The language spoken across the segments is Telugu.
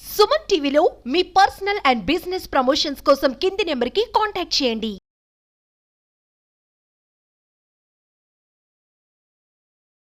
సుమన్ టీవీలో మీ పర్సనల్ అండ్ బిజినెస్ ప్రమోషన్స్ కోసం కింది నెంబర్కి కాంటాక్ట్ చేయండి.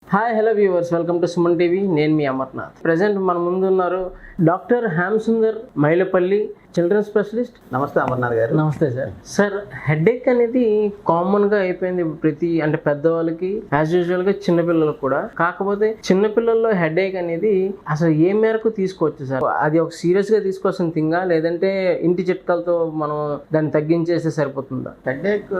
Hi hello viewers welcome to Suman TV నేను మీ అమర్నాథ్. ప్రజెంట్ మన ముందు ఉన్నారు doctor Shyam Sundar Mylapalli children specialist. నమస్తే అమర్నాథ్ గారు. నమస్తే సార్. సార్ హెడేక్ అనేది కామన్గా అయిపోయింది ప్రతి అంటే పెద్దవాళ్ళకి యాజ్ యూజువల్గా చిన్నపిల్లలకు కూడా. కాకపోతే చిన్నపిల్లల్లో హెడేక్ అనేది అసలు ఏ మేరకు తీసుకోవచ్చు సార్? అది ఒక సీరియస్గా తీసుకోవాల్సిన థింగా లేదంటే ఇంటి చిట్కాలతో మనం దాన్ని తగ్గించేస్తే సరిపోతుందా? హెడేక్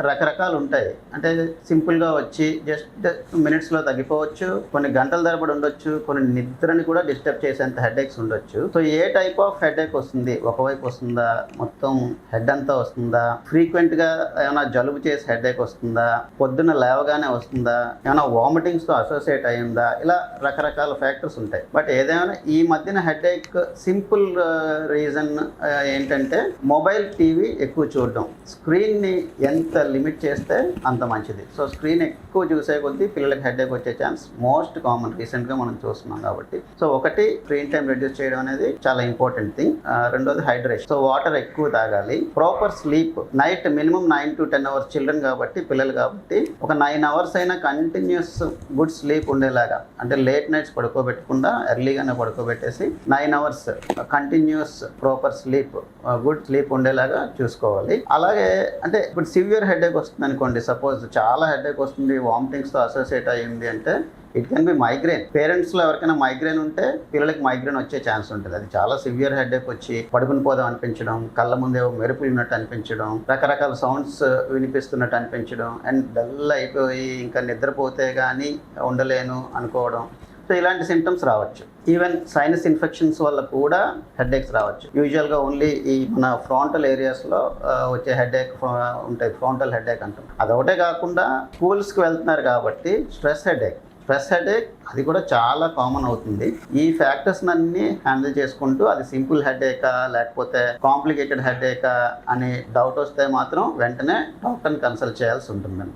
రకరకాలు ఉంటాయి. అంటే సింపుల్గా వచ్చి జస్ట్ మినిట్స్లో తగ్గిపోవచ్చు కొన్ని గంటల తరబడి ఉండొచ్చు కొన్ని నిద్రని కూడా డిస్టర్బ్ చేసేంత హెడేక్స్ ఉండొచ్చు. So a type of headache వస్తుంది? ఒకవైపు వస్తుందా? మొత్తం హెడ్ అంతా వస్తుందా? ఫ్రీక్వెంట్గా ఏమైనా జలుబు చేసి హెడేక్ వస్తుందా? పొద్దున్న లేవగానే వస్తుందా? ఏమైనా వామిటింగ్స్తో అసోసియేట్ అయ్యిందా? ఇలా రకరకాల ఫ్యాక్టర్స్ ఉంటాయి. బట్ ఏదైనా ఈ మధ్యన హెడేక్ సింపుల్ రీజన్ ఏంటంటే మొబైల్ టీవీ ఎక్కువ చూడడం. స్క్రీన్ని ఎంత లిమిట్ చేస్తే అంత మంచిది. సో స్క్రీన్ ఎక్కువ చూసే కొద్దీ పిల్లలకి హెడేక్ వచ్చే ఛాన్స్ మోస్ట్ కామన్ రీసెంట్గా మనం చూస్తున్నాం కాబట్టి. సో ఒకటి స్క్రీన్ టైం రెడ్యూస్ చేయడం అనేది చాలా ఇంపార్టెంట్ థింగ్ uh, రెండోది హైడ్రేషన్ సో వాటర్ ఎక్కువ తాగాలి. Proper sleep night minimum nine to ten hours children కాబట్టి పిల్లలు కాబట్టి ఒక నైన్ అవర్స్ అయినా కంటిన్యూస్ గుడ్ స్లీప్ ఉండేలాగా. అంటే లేట్ నైట్స్ పడుకోబెట్టకుండా ఎర్లీగానే పడుకోబెట్టేసి nine hours continuous proper sleep good sleep ఉండేలాగా చూసుకోవాలి. అలాగే అంటే ఇప్పుడు సివియర్ హెడేక్ వస్తుంది అనుకోండి సపోజ్ చాలా హెడేక్ వస్తుంది వామిటింగ్స్తో అసోసియేట్ అయ్యింది అంటే ఇట్ కెన్ బి మైగ్రేన్ పేరెంట్స్లో ఎవరికైనా మైగ్రేన్ ఉంటే పిల్లలకి మైగ్రేన్ వచ్చే ఛాన్స్ ఉంటుంది. అది చాలా సివియర్ హెడేక్ వచ్చి పడుకుని పోదాం అనిపించడం కళ్ళ ముందే మెరుపులు ఉన్నట్టు అనిపించడం రకరకాల సౌండ్స్ వినిపిస్తున్నట్టు అనిపించడం అండ్ డల్ అయిపోయి ఇంకా నిద్రపోతే కానీ ఉండలేను అనుకోవడం. సో ఇలాంటి సిమ్టమ్స్ రావచ్చు. ఈవెన్ సైనస్ ఇన్ఫెక్షన్స్ వల్ల కూడా హెడేక్స్ రావచ్చు. యూజువల్గా ఓన్లీ ఈ మన ఫ్రాంటల్ ఏరియాస్లో వచ్చే హెడేక్ ఉంటాయి. ఫ్రాంటల్ హెడేక్ అంటాం. అదొకటే కాకుండా స్కూల్స్కి వెళ్తున్నారు కాబట్టి స్ట్రెస్ హెడేక్ స్ట్రెస్ హెడేక్ అది కూడా చాలా కామన్ అవుతుంది. ఈ ఫ్యాక్టర్స్ అన్ని హ్యాండిల్ చేసుకుంటూ అది సింపుల్ హెడేకా లేకపోతే కాంప్లికేటెడ్ హెడేకా అని డౌట్ వస్తే మాత్రం వెంటనే డాక్టర్ని కన్సల్ట్ చేయాల్సి ఉంటుంది